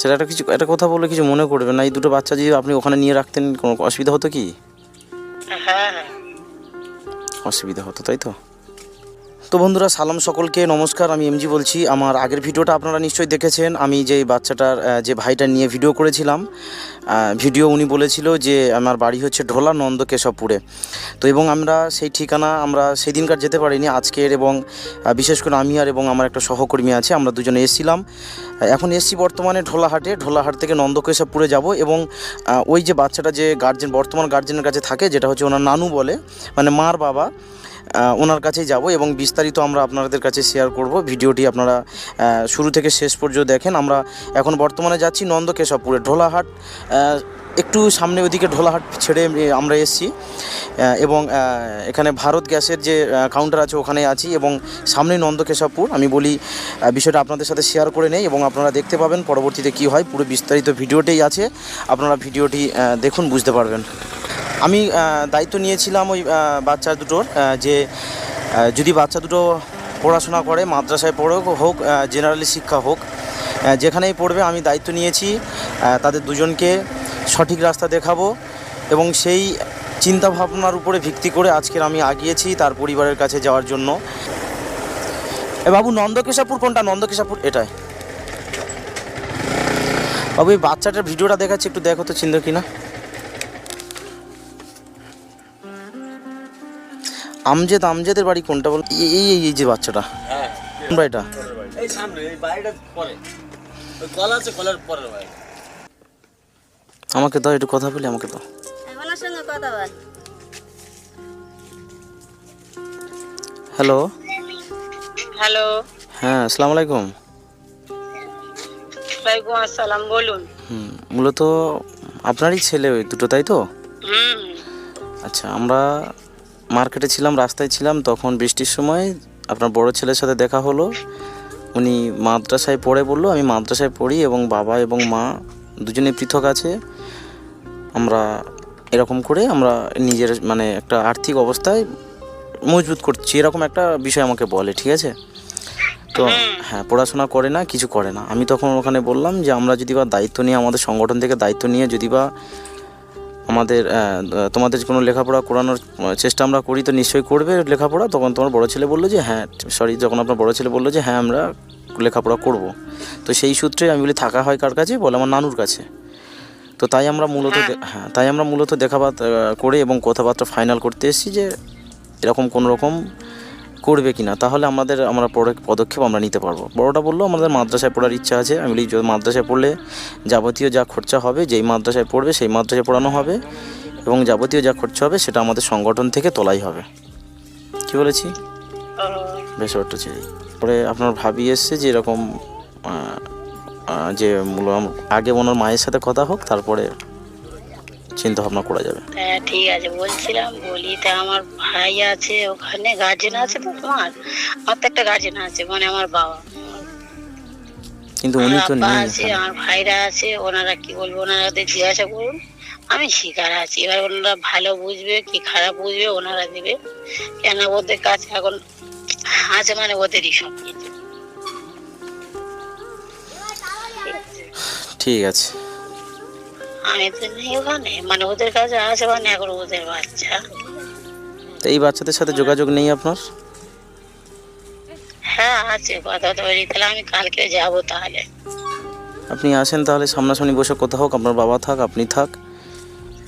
সেটা একটা কিছু একটা কথা বলে কিছু মনে করবে না? এই দুটো বাচ্চা যদি আপনি ওখানে নিয়ে রাখতেন কোনো অসুবিধা হতো কি? হ্যাঁ হ্যাঁ। অসুবিধা হতো তাই তো? তো বন্ধুরা, সালাম সকলকে, নমস্কার, আমি এমজি বলছি। আমার আগের ভিডিওটা আপনারা নিশ্চয়ই দেখেছেন। আমি যে বাচ্চাটার যে ভাইটা নিয়ে ভিডিও করেছিলাম ভিডিও উনি বলেছিল যে আমার বাড়ি হচ্ছে ঢোলা নন্দ কেশবপুরে তো এবং আমরা সেই ঠিকানা, আমরা সেই দিনকার যেতে পারিনি, আজকের এবং বিশেষ করে আমি আর এবং আমার একটা সহকর্মী আছে, আমরা দুজনে এসেছিলাম। এখন এসছি বর্তমানে ঢোলাহাটে। ঢোলাহাট থেকে নন্দকেশবপুরে যাব এবং ওই যে বাচ্চাটা যে গার্জেন বর্তমান গার্জেনের কাছে থাকে, যেটা হচ্ছে ওনার নানু বলে মানে মার বাবা ওনার কাছেই যাব এবং বিস্তারিত আমরা আপনাদের কাছে শেয়ার করব। ভিডিওটি আপনারা শুরু থেকে শেষ পর্যন্ত দেখেন। আমরা এখন বর্তমানে যাচ্ছি নন্দকেশবপুরে, ঢোলাহাট একটু সামনে ওইদিকে ঢোলাহাট ছেড়ে আমরা এসেছি। এবং এখানে ভারত গ্যাসের যে কাউন্টার আছে, ওখানে আছি এবং সামনে নন্দকেশবপুর। আমি বলি বিষয়টা আপনাদের সাথে শেয়ার করে নেই এবং আপনারা দেখতে পাবেন পরবর্তীতে কি হয়। পুরো বিস্তারিত ভিডিওটাই আছে। আপনারা ভিডিওটি দেখুন, বুঝতে পারবেন। আমি দায়িত্ব নিয়েছিলাম ওই বাচ্চা দুটোর যে যদি বাচ্চা দুটো পড়াশোনা করে, মাদ্রাসায় পড়ে হোক জেনারেলি শিক্ষা হোক যেখানেই পড়বে, আমি দায়িত্ব নিয়েছি তাদের দুজনকে সঠিক রাস্তা দেখাবো এবং সেই চিন্তা ভাবনার উপরে ভিত্তি করে আজকের আমি আগিয়েছি তার পরিবারের কাছে যাওয়ার জন্য। এ বাবু, নন্দকেশাপুর কোনটা? নন্দকেশাপুর এটাই। বাবু, এই বাচ্চাটার ভিডিওটা দেখাচ্ছি, একটু দেখো তো চিন্তা কিনা? আমজেদ আমজেদের বাড়ি কোনটা বল? এই এই এই- এই যে বাচ্চাটা। হ্যাঁ। কোন বাড়িটা এই সামনে এই বাড়িটা পরে। ওই কল আছে কলের পরের বাড়ি। আমাকে দাও একটু কথা বলি আমাকে দাও। ওনার সঙ্গে কথা বল। হ্যালো। হ্যালো। হ্যাঁ আসসালামু আলাইকুম। ওয়ালাইকুম আসসালাম বলুন। হুম মূলত আপনারই ছেলে ওই দুটো তাই তো? হুম। আচ্ছা আমরা মার্কেটে ছিলাম, রাস্তায় ছিলাম, তখন বৃষ্টির সময় আপনার বড় ছেলের সাথে দেখা হলো। উনি মাদ্রাসায় পড়ে বলল, আমি মাদ্রাসায় পড়ি এবং বাবা এবং মা দুজনে পৃথক আছে। আমরা এরকম করে আমরা নিজের মানে একটা আর্থিক অবস্থায় মজবুত করছি। এরকম একটা বিষয় আমাকে বলে, ঠিক আছে? তো হ্যাঁ পড়াশোনা করে না, কিছু করে না। আমি তখন ওখানে বললাম যে, আমরা যদি বা দায়িত্ব নিয়ে, আমাদের সংগঠন থেকে দায়িত্ব নিয়ে যদি বা আমাদের তোমাদের কোনো লেখাপড়া করানোর চেষ্টা আমরা করি তো নিশ্চয়ই করবে লেখাপড়া। তখন তোমার বড় ছেলে বলল যে হ্যাঁ সরি যখন আপনার বড় ছেলে বলল যে হ্যাঁ আমরা লেখাপড়া করব। তো সেই সূত্রে আমি বলি থাকা হয় কার কাছে? বলে আমার নানুর কাছে। তো তাই আমরা মূলত হ্যাঁ। তাই আমরা মূলত দেখাবাত আহ, করে এবং কথাবার্তা ফাইনাল করতে এসেছি যে এরকম কোনো রকম করবে কিনা, তাহলে আমাদের আমরা পদক্ষেপ আমরা নিতে পারব। বড়টা বলল, আমাদের মাদ্রাসায় পড়ার ইচ্ছা আছে। আমি বলি মাদ্রাসায় পড়লে যাবতীয় যা খরচা হবে, যেই মাদ্রাসায় পড়বে, সেই মাদ্রাসায় পড়ানো হবে এবং যাবতীয় যা খরচা হবে, সেটা আমাদের সংগঠন থেকে তোলাই হবে। কি বলেছি? বেশ অট্ট ছেড়ে পরে আপনার ভাবি এসছে যে এরকম যে মূল, আগে ওনার মায়ের সাথে কথা হোক, তারপরে চিন্তা ভাবনা করা যাবে। হ্যাঁ ঠিক আছে বলছিলাম বলি তা আমার ভাই আছে ওখানে গার্জেন আছে তো তোমার? আমার তো একটা গার্জেন আছে মানে আমার বাবা। কিন্তু উনি তো নেই আছে আমার ভাইরা আছে ওনারা কি বলব ওনারাদের জিজ্ঞাসা করুন আমি শিকার আছি। এবার ওনারা ভালো বুঝবে কি খারাপ বুঝবে ওনারা দেবে। কেন ওদের কাছে এখন আছে মানে ওদেরই সব কিছু। ঠিক আছে। তো নেই ওখানে মানে ওদের কাছে আছে এখন ওদের বাচ্চা তো এই বাচ্চাদের সাথে যোগাযোগ নেই আপনার? হ্যাঁ আছে কথা তো বলি তাহলে আমি কালকে যাব তাহলে। আপনি আসেন তাহলে সামনাসামনি বসে কথা হোক আপনার বাবা থাক আপনি থাক।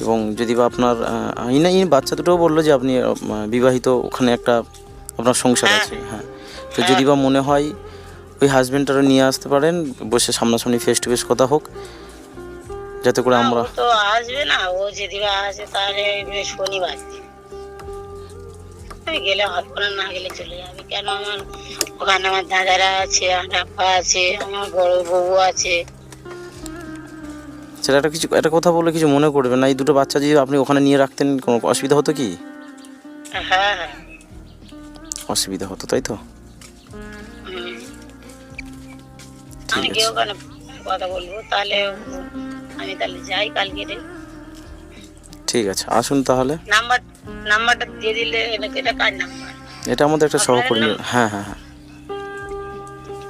এবং যদি বা আপনার আহ, ইনি ইনি বাচ্চা দুটোও বলল যে আপনি বিবাহিত ওখানে একটা আপনার সংসার হ্যাঁ। আছে হ্যাঁ। তো যদি বা মনে হয় ওই হাজবেন্ডটারও নিয়ে আসতে পারেন বসে সামনাসামনি ফেস টু ফেস কথা হোক। যাতে করে আমরা তো আসবে না ও যদি আসে তাহলে শনিবার। আমি গেলে হবে না না গেলে চলে যাবে। কেন আমার ওখানে আমার দাদারা আছে আব্বা আছে আমার বড় বউ আছে। সেটা একটা কিছু একটা কথা বলে কিছু মনে করবেন না। এই দুটো বাচ্চা যদি আপনি ওখানে নিয়ে রাখতেন কোনো অসুবিধা হতো কি? হ্যাঁ হ্যাঁ। অসুবিধা হতো তাই তো। ঠিক আমি আছে। কথা বলব তাহলে আমি তাহলে যাই কালকে রে ঠিক আছে আসুন তাহলে। নাম্বার নাম্বারটা দিয়ে দিলে এটা- কার নাম্বার? এটা আমাদের একটা সহকর্মী। হ্যাঁ হ্যাঁ হ্যাঁ।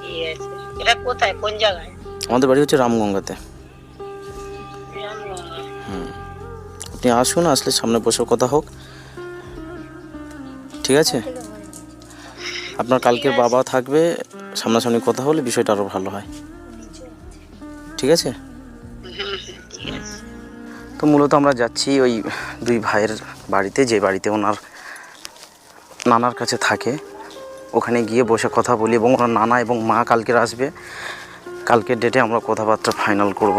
ঠিক আছে। এটা কোথায়? কোন জায়গায়? আমাদের বাড়ি হচ্ছে রামগঙ্গাতে। আপনি আসুন আসলে সামনে বসে কথা হোক। ঠিক আছে? আপনার কালকে বাবা থাকবে সামনাসামনি কথা হলে বিষয়টা আরও ভালো হয়। ঠিক আছে? তো মূলত আমরা যাচ্ছি ওই দুই ভাইয়ের বাড়িতে, যে বাড়িতে ওনার নানার কাছে থাকে। ওখানে গিয়ে বসে কথা বলি এবং ওনার নানা এবং মা কালকের আসবে। কালকের ডেটে আমরা কথাবার্তা ফাইনাল করব।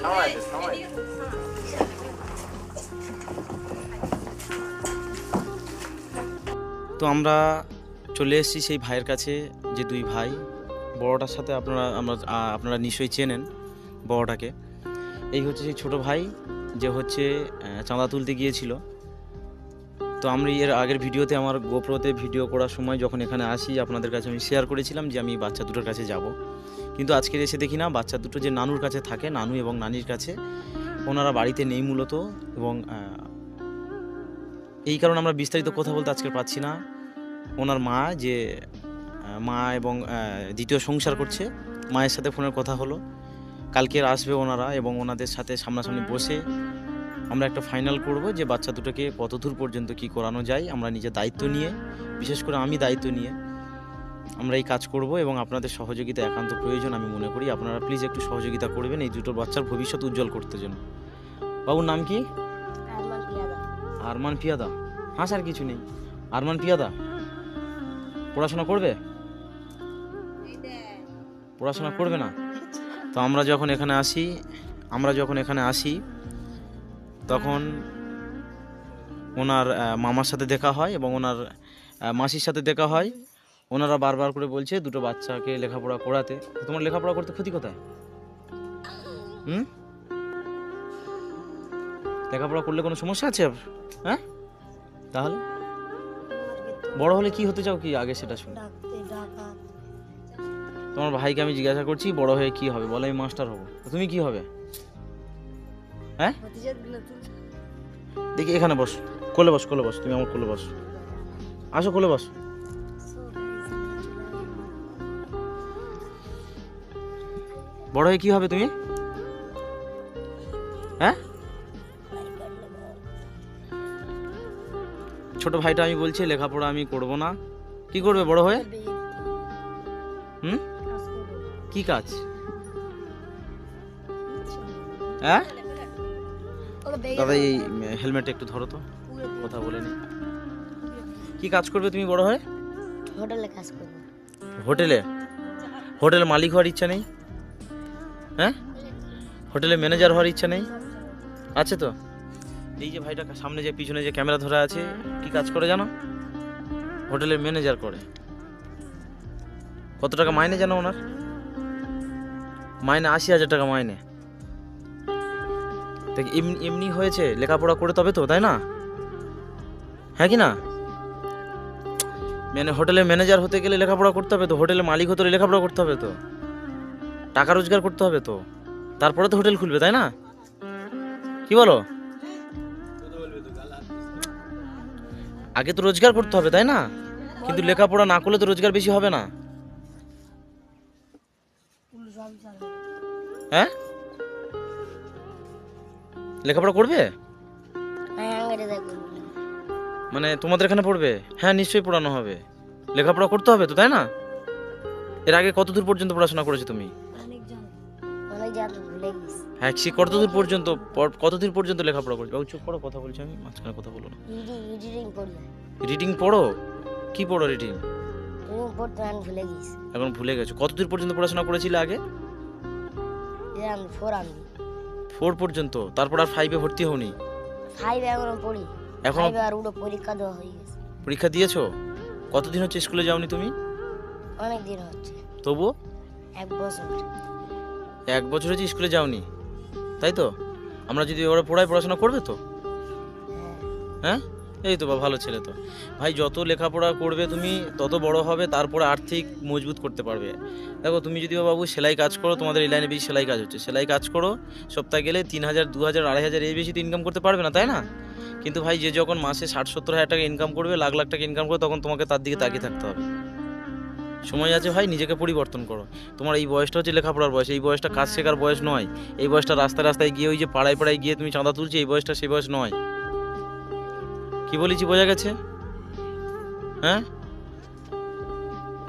তো আমরা চলে এসেছি সেই ভাইয়ের কাছে, যে দুই ভাই। বড়টার সাথে আপনারা, আমরা আপনারা নিশ্চয়ই চেনেন বড়টাকে। এই হচ্ছে সেই ছোট ভাই, যে হচ্ছে চাঁদা তুলতে গিয়েছিল। তো আমরা এর আগের ভিডিওতে, আমার গোপ্রোতে ভিডিও করার সময় যখন এখানে আসি, আপনাদের কাছে আমি শেয়ার করেছিলাম যে আমি বাচ্চা দুটোর কাছে যাব। কিন্তু আজকে এসে দেখি না, বাচ্চা দুটো যে নানুর কাছে থাকে, নানু এবং নানির কাছে, ওনারা বাড়িতে নেই মূলত এবং এই কারণে আমরা বিস্তারিত কথা বলতে আজকে পাচ্ছি না। ওনার মা যে মা এবং দ্বিতীয় সংসার করছে, মায়ের সাথে ফোনের কথা হলো। কালকে আসবে ওনারা এবং ওনাদের সাথে সামনাসামনি বসে আমরা একটা ফাইনাল করব যে বাচ্চা দুটোকে কত দূর পর্যন্ত কি করানো যায়, আমরা নিজের দায়িত্ব নিয়ে, বিশেষ করে আমি দায়িত্ব নিয়ে আমরা এই কাজ করব এবং আপনাদের সহযোগিতা একান্ত প্রয়োজন আমি মনে করি। আপনারা প্লিজ একটু সহযোগিতা করবেন এই দুটো বাচ্চার ভবিষ্যৎ উজ্জ্বল করতে জন্য। বাবুর নাম কি? আরমান পিয়াদা। হ্যাঁ স্যার কিছু নেই। আরমান পিয়াদা পড়াশোনা করবে? পড়াশোনা করবে না? তো আমরা যখন এখানে আসি আমরা যখন এখানে আসি তখন ওনার মামার সাথে দেখা হয় এবং ওনার মাসির সাথে দেখা হয়। ওনারা বারবার করে বলছে দুটো বাচ্চাকে লেখাপড়া করাতে। তোমার লেখাপড়া করতে ক্ষতি কোথায়? হুম? লেখাপড়া করলে কোনো সমস্যা আছে? হ্যাঁ? তাহলে? বড় হলে কি হতে চাও কি আগে সেটা শুনি। তোমার ভাইকে আমি জিজ্ঞাসা করছি, বড় হয়ে কি হবে? বলে, আমি মাস্টার হব। তুমি কি হবে? হ্যাঁ? দেখি এখানে বস। কোলে বস কোলে বস। তুমি আমার কোলে বস। আসো, কোলে বস। বড় হয়ে কি হবে তুমি? হ্যাঁ? ছোট ভাইটা আমি বলছি লেখাপড়া আমি করব না। কি করবে বড় হয়ে? হুম? কি কাজ? হ্যাঁ? দাদা এই হেলমেট একটু ধরো তো। কথা বলে নি। কি কাজ করবে তুমি বড় হয়ে? হোটেলে কাজ করব। হোটেলে? হোটেলে মালিক হওয়ার ইচ্ছা নেই? হ্যাঁ? হোটেলে ম্যানেজার হওয়ার ইচ্ছা নেই? আছে তো? এই যে ভাইটা সামনে যে পিছনে যে ক্যামেরা ধরা আছে, কি কাজ করে জানো? হোটেলের ম্যানেজার করে। কত টাকা মাইনে জানো ওনার? মাইনে আশি হাজার টাকা মাইনে। এমনি হয়েছে, লেখাপড়া করে তবে তো, তাই না? হ্যাঁ কি না? মানে হোটেলে ম্যানেজার হতে গেলে লেখাপড়া করতে হবে তো, হোটেলের মালিক হতে লেখাপড়া করতে হবে তো। টাকা রোজগার করতে হবে তো। তারপরে তো হোটেল খুলবে, তাই না? কি বলো? আগে তো রোজগার করতে হবে, তাই না? কিন্তু লেখাপড়া না করলে তো রোজগার বেশি হবে না। হ্যাঁ? লেখাপড়া করবে? মানে তোমাদের এখানে পড়বে? হ্যাঁ নিশ্চয়ই পড়ানো হবে। লেখাপড়া করতে হবে তো, তাই না? এর আগে কত দূর পর্যন্ত পড়াশোনা করেছ তুমি? অনেক জাত ভুলে গেছি। হ্যাঁ সে কত দূর পর্যন্ত পর- কত দূর পর্যন্ত লেখাপড়া করেছ বাবু চুপ করো কথা বলছি আমি মাঝখানে কথা বলো না। রিডিং পড়ো। কি পড়ো রিডিং রিডিং পড়তে আমি ভুলে গেছি। এখন ভুলে গেছো। কত দূর পর্যন্ত পড়াশোনা করেছিলে আগে? আমি ফোর আমি। ফোর পর্যন্ত? তারপর আর ফাইভে ভর্তি হওনি? ফাইভ এখনও পড়ি। এখন আর পরীক্ষা দেওয়া হয়ে গেছে। পরীক্ষা দিয়েছ? কতদিন হচ্ছে স্কুলে যাওনি তুমি? অনেক দিন হচ্ছে। তবুও? এক বছর। এক বছর হচ্ছে স্কুলে যাওনি, তাই তো? আমরা যদি ওরা পড়ায় পড়াশোনা করবে তো? হ্যাঁ? এই তো বা ভালো ছেলে তো। ভাই, যত লেখাপড়া করবে তুমি, তত বড় হবে, তারপরে আর্থিক মজবুত করতে পারবে। দেখো, তুমি যদি বাবু সেলাই কাজ করো, তোমাদের এই লাইনে বেশি সেলাই কাজ হচ্ছে। সেলাই কাজ করো, সপ্তাহে গেলে তিন হাজার, দু হাজার, আড়াই হাজার এই বেশি তো ইনকাম করতে পারবে না, তাই না? কিন্তু ভাই, যে যখন মাসে ষাট, সত্তর হাজার টাকা ইনকাম করবে, লাখ লাখ টাকা ইনকাম করবে, তখন তোমাকে তার দিকে তাকিয়ে থাকতে হবে। সময় আছে ভাই, নিজেকে পরিবর্তন করো। তোমার এই বয়সটা হচ্ছে লেখাপড়ার বয়স, এই বয়সটা কাজ শেখার বয়স নয়। এই বয়সটা রাস্তায় রাস্তায় গিয়ে ওই যে পাড়ায় পাড়ায় গিয়ে তুমি চাঁদা তুলছো, এই বয়সটা সেই বয়স নয়। কি বলেছি, বোঝা গেছে? হ্যাঁ?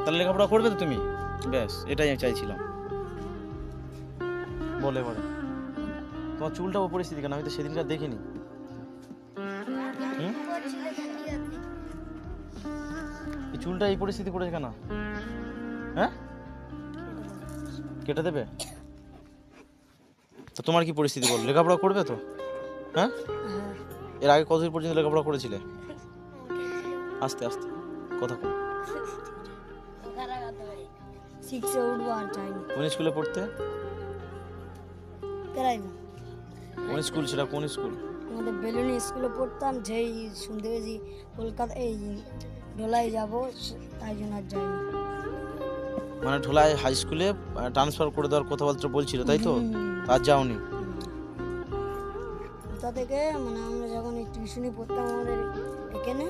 তাহলে লেখাপড়া করবে তো তুমি? ব্যাস, এটাই আমি চাইছিলাম। বলে বলে। তোমার চুলটা পরিস্থিতি কেন? আমি তো সেদিনকার দেখিনি। চুলটা এই পরিস্থিতি করেছে কেন? কেটে দেবে? তো তোমার কি পরিস্থিতি বল? লেখাপড়া করবে তো? হ্যাঁ? এর আগে কতদিন পর্যন্ত লেখাপড়া করেছিলে? আস্তে আস্তে, কথা উঠবো আর কোন স্কুলে পড়তে? কোন স্কুল কোন স্কুল? স্কুলে পড়তাম, যেই শুনতে পেয়েছি কলকাতা এই যাব, তাই জন্য আর যাইনি। মানে ঢোলায় হাই স্কুলে ট্রান্সফার করে দেওয়ার কথাবার্তা বলছিল তাই তো। আর যাওনি? কোথা থেকে মানে আমরা যখন টিউশনি পড়তাম আমাদের এখানে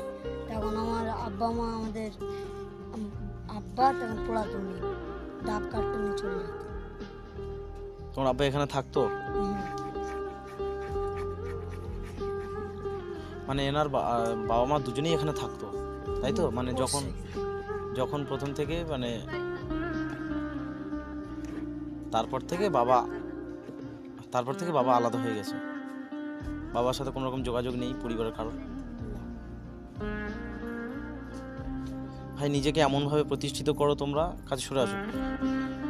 তখন আমার আব্বা মা আমাদের আম- আব্বা তখন পড়াতো নি ডাব কাটতে নিয়ে চলে যেত। তোমার আব্বা এখানে থাকতো? মানে এনার বাবা মা দুজনেই এখানে থাকতো তাই তো? মানে যখন যখন প্রথম থেকে মানে তারপর থেকে বাবা, তারপর থেকে বাবা আলাদা হয়ে গেছে। বাবার সাথে কোনো রকম যোগাযোগ নেই পরিবারের কারণ ভাই, নিজেকে এমনভাবে প্রতিষ্ঠিত করো তোমরা। কাছে সরে আসো।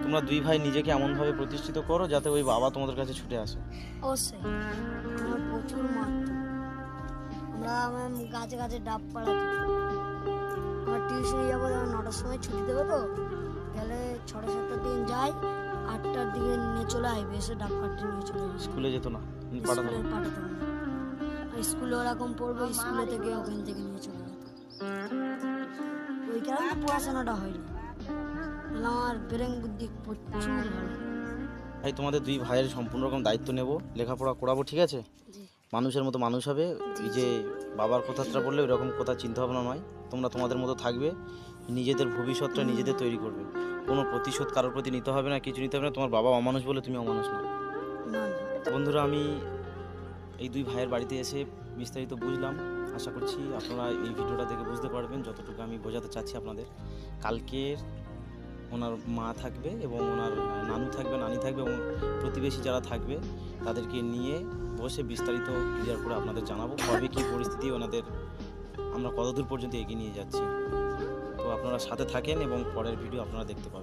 তোমরা দুই ভাই নিজেকে এমনভাবে প্রতিষ্ঠিত করো যাতে ওই বাবা তোমাদের কাছে ছুটে আসে। অবশ্যই। আমার গাছে গাছে ডাব পাড়াতে আমার টিউশনে যাব নটার সময় ছুটি দেবে তো। গেলে ছটা সাতটার দিন যাই। আটটার দিকে নিয়ে চলে আসবে এসে ডাব কাটতে নিয়ে চলে আসবে। স্কুলে যেত না? পাঠাতো না। আর স্কুলে ওরকম পড়ব স্কুলে থেকে ওখান থেকে নিয়ে চলে যেত। ওই কারণে পড়াশোনাটা হয়নি। আমার ব্রেন বুদ্ধি প্রচুর ভালো। ভাই তোমাদের দুই ভাইয়ের সম্পূর্ণ রকম দায়িত্ব নেব। লেখাপড়া করাবো ঠিক আছে? মানুষের মতো মানুষ হবে। এই যে বাবার কথাটা বললে ওইরকম কথা চিন্তা ভাবনা নয়। তোমরা তোমাদের মতো থাকবে। নিজেদের ভবিষ্যৎটা নিজেদের তৈরি করবে। কোনো প্রতিশোধ কারোর প্রতি নিতে হবে না কিছু নিতে হবে না তোমার বাবা অমানুষ বলে তুমি অমানুষ না। বন্ধুরা আমি এই দুই ভাইয়ের বাড়িতে এসে বিস্তারিত বুঝলাম। আশা করছি আপনারা এই ভিডিওটা দেখে বুঝতে পারবেন যতটুকু আমি বোঝাতে চাচ্ছি আপনাদের। কালকের ওনার মা থাকবে এবং ওনার নানু থাকবে নানি থাকবে এবং প্রতিবেশী যারা থাকবে তাদেরকে নিয়ে বসে বিস্তারিত ক্লিয়ার করে আপনাদের জানাব। কবে কী পরিস্থিতি ওনাদের আমরা কতদূর পর্যন্ত এগিয়ে নিয়ে যাচ্ছি। আপনারা সাথে থাকেন এবং পরের ভিডিও আপনারা দেখতে পাবেন।